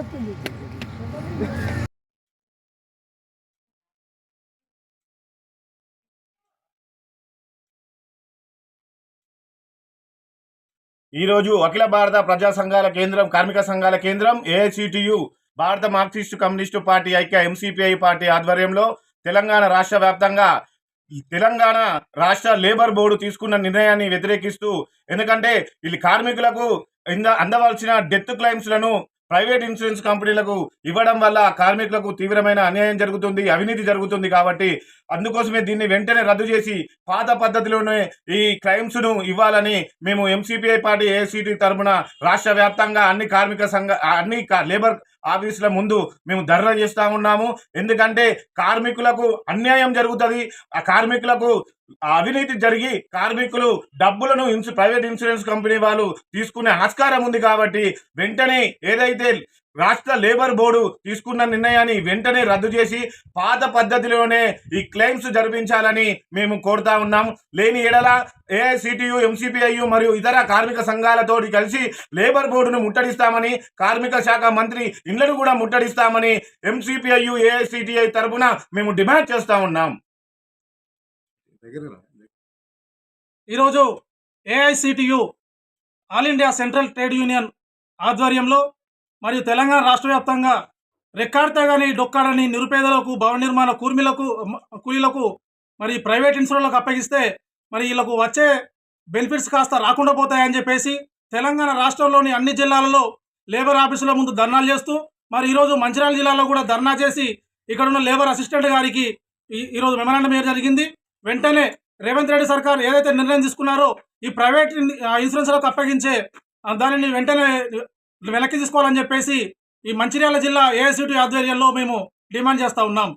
చెప్తుంది ఈ రోజు అఖిల భారత ప్రజా సంఘాల కేంద్రం కార్మిక సంఘాల కేంద్రం ఏఐసిటియు భారత మార్క్సిస్టు కమ్యూనిస్టు పార్టీ ఐక్య ఎంసిపిఐ పార్టీ ఆధ్వర్యంలో తెలంగాణ రాష్ట్ర వ్యాప్తంగా తెలంగాణ రాష్ట్ర లేబర్ బోర్డు తీసుకున్న నిర్ణయాన్ని వ్యతిరేకిస్తూ ఎందుకంటే వీళ్ళు కార్మికులకు ఇంద- అందవలసిన డెత్ క్లైమ్స్లను ప్రైవేట్ ఇన్సూరెన్స్ కంపెనీలకు ఇవ్వడం వల్ల కార్మికులకు తీవ్రమైన అన్యాయం జరుగుతుంది అవినీతి జరుగుతుంది కాబట్టి అందుకోసమే దీన్ని వెంటనే రద్దు చేసి పాత పద్ధతిలోనే ఈ క్లైమ్స్ను ఇవ్వాలని మేము ఎంసీపీఐ పార్టీ ఏసీటీ తరపున రాష్ట్ర వ్యాప్తంగా అన్ని కార్మిక సంఘ అన్ని లేబర్ ఆఫీసుల ముందు మేము ధర్నా చేస్తా ఉన్నాము. ఎందుకంటే కార్మికులకు అన్యాయం జరుగుతుంది. ఆ కార్మికులకు అవినీతి జరిగి కార్మికులు డబ్బులను ఇన్సు ప్రైవేట్ ఇన్సూరెన్స్ కంపెనీ వాళ్ళు తీసుకునే ఆస్కారం ఉంది కాబట్టి వెంటనే ఏదైతే రాష్ట్ర లేబర్ బోర్డు తీసుకున్న నిర్ణయాన్ని వెంటనే రద్దు చేసి పాత పద్ధతిలోనే ఈ క్లెయిమ్స్ జరిపించాలని మేము కోరుతా ఉన్నాం. లేని ఎడల ఏఐసిటియు ఎంసిపిఐయు మరియు ఇతర కార్మిక సంఘాలతో కలిసి లేబర్ బోర్డును ముట్టడిస్తామని కార్మిక శాఖ మంత్రి ఇండ్లను కూడా ముట్టడిస్తామని ఎంసిపిఐయు ఏఐసిటిఐ తరపున మేము డిమాండ్ చేస్తా ఉన్నాం. ఈరోజు AICTU all India central trade union ఆధ్వర్యంలో మరియు తెలంగాణ రాష్ట్ర వ్యాప్తంగా రెక్కాడతగాని డొక్కాడని నిరుపేదలకు భవన నిర్మాణ కూర్మిలకు కూలీలకు మరి ప్రైవేట్ ఇన్సూరెన్స్లకు అప్పగిస్తే మరి వీళ్ళకు వచ్చే బెనిఫిట్స్ కాస్త రాకుండా పోతాయని చెప్పేసి తెలంగాణ రాష్ట్రంలోని అన్ని జిల్లాలలో లేబర్ ఆఫీసుల ముందు ధర్నాలు చేస్తూ మరి ఈరోజు మంచిర్యాల జిల్లాలో కూడా ధర్నా చేసి ఇక్కడ ఉన్న లేబర్ అసిస్టెంట్ గారికి ఈ- ఈరోజు మెమరాండం ఇవ్వడం జరిగింది. వెంటనే రేవంత్ రెడ్డి సర్కార్ ఏదైతే నిర్ణయం తీసుకున్నారో ఈ ప్రైవేట్ ఇన్సూరెన్స్లకు అప్పగించే దానిని వెంటనే వెనక్కి తీసుకోవాలని చెప్పేసి ఈ మంచిర్యాల జిల్లా ఏఐసిటి ఆధ్వర్యంలో మేము డిమాండ్ చేస్తా ఉన్నాం.